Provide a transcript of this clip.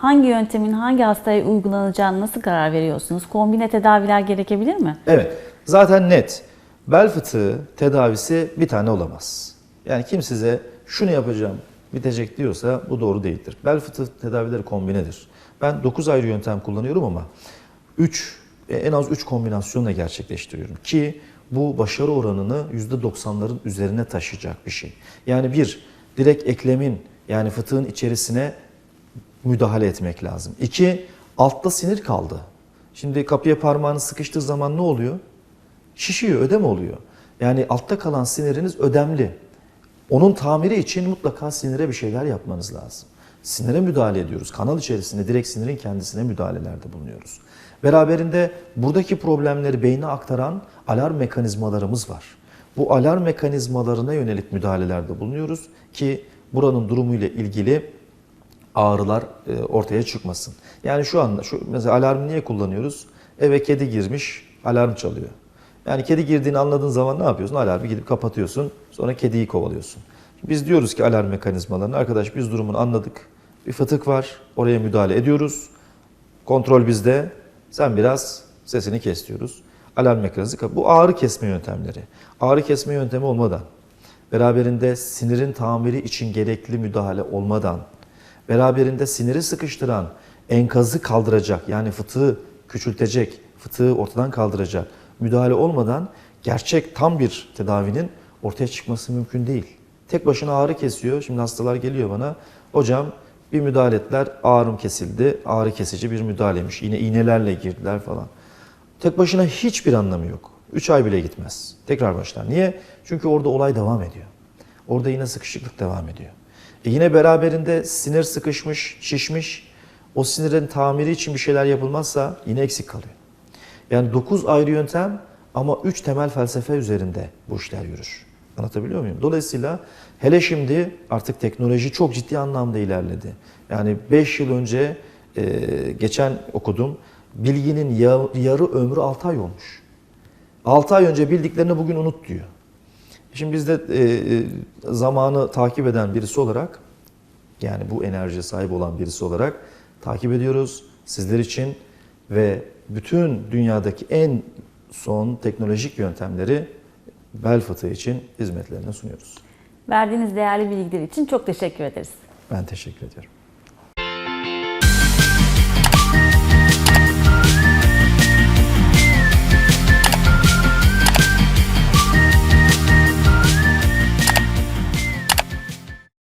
hangi yöntemin hangi hastaya uygulanacağını nasıl karar veriyorsunuz? Kombine tedaviler gerekebilir mi? Evet, zaten net. Bel fıtığı tedavisi bir tane olamaz. Yani kim size şunu yapacağım, bitecek diyorsa bu doğru değildir. Bel fıtığı tedavileri kombinedir. Ben 9 ayrı yöntem kullanıyorum ama 3, en az 3 kombinasyonla gerçekleştiriyorum. Ki bu başarı oranını %90'ların üzerine taşıyacak bir şey. Yani bir, direkt eklemin yani fıtığın içerisine müdahale etmek lazım. İki, altta sinir kaldı. Şimdi kapıya parmağını sıkıştığı zaman ne oluyor? Şişiyor, ödem oluyor. Yani altta kalan siniriniz ödemli. Onun tamiri için mutlaka sinire bir şeyler yapmanız lazım. Sinire müdahale ediyoruz. Kanal içerisinde direkt sinirin kendisine müdahalelerde bulunuyoruz. Beraberinde buradaki problemleri beyne aktaran alarm mekanizmalarımız var. Bu alarm mekanizmalarına yönelik müdahalelerde bulunuyoruz ki buranın durumuyla ilgili ağrılar e, ortaya çıkmasın. Yani şu anda şu mesela alarmı niye kullanıyoruz? Eve kedi girmiş, alarm çalıyor. Yani kedi girdiğini anladığın zaman ne yapıyorsun? Alarmı gidip kapatıyorsun. Sonra kediyi kovalıyorsun. Biz diyoruz ki alarm mekanizmalarını arkadaş biz durumunu anladık. Bir fıtık var. Oraya müdahale ediyoruz. Kontrol bizde. Sen biraz sesini kes diyoruz. Alarm mekanizması. Bu ağrı kesme yöntemleri. Ağrı kesme yöntemi olmadan, beraberinde sinirin tamiri için gerekli müdahale olmadan, beraberinde siniri sıkıştıran, enkazı kaldıracak yani fıtığı küçültecek, fıtığı ortadan kaldıracak müdahale olmadan gerçek tam bir tedavinin ortaya çıkması mümkün değil. Tek başına ağrı kesiyor. Şimdi hastalar geliyor bana. Hocam bir müdahale ettiler, ağrım kesildi. Ağrı kesici bir müdahalemiş. Yine iğnelerle girdiler falan. Tek başına hiçbir anlamı yok. 3 ay bile gitmez. Tekrar başlar. Niye? Çünkü orada olay devam ediyor. Orada yine sıkışıklık devam ediyor. E yine beraberinde sinir sıkışmış, şişmiş. O sinirin tamiri için bir şeyler yapılmazsa yine eksik kalıyor. Yani 9 ayrı yöntem ama 3 temel felsefe üzerinde bu işler yürür. Anlatabiliyor muyum? Dolayısıyla hele şimdi artık teknoloji çok ciddi anlamda ilerledi. Yani 5 yıl önce e, geçen okudum. Bilginin ya- yarı ömrü 6 ay olmuş. 6 ay önce bildiklerini bugün unut diyor. Şimdi biz de e, e, zamanı takip eden birisi olarak yani bu enerjiye sahip olan birisi olarak takip ediyoruz sizler için ve bütün dünyadaki en son teknolojik yöntemleri bel fıtığı için hizmetlerine sunuyoruz. Verdiğiniz değerli bilgiler için çok teşekkür ederiz. Ben teşekkür ediyorum.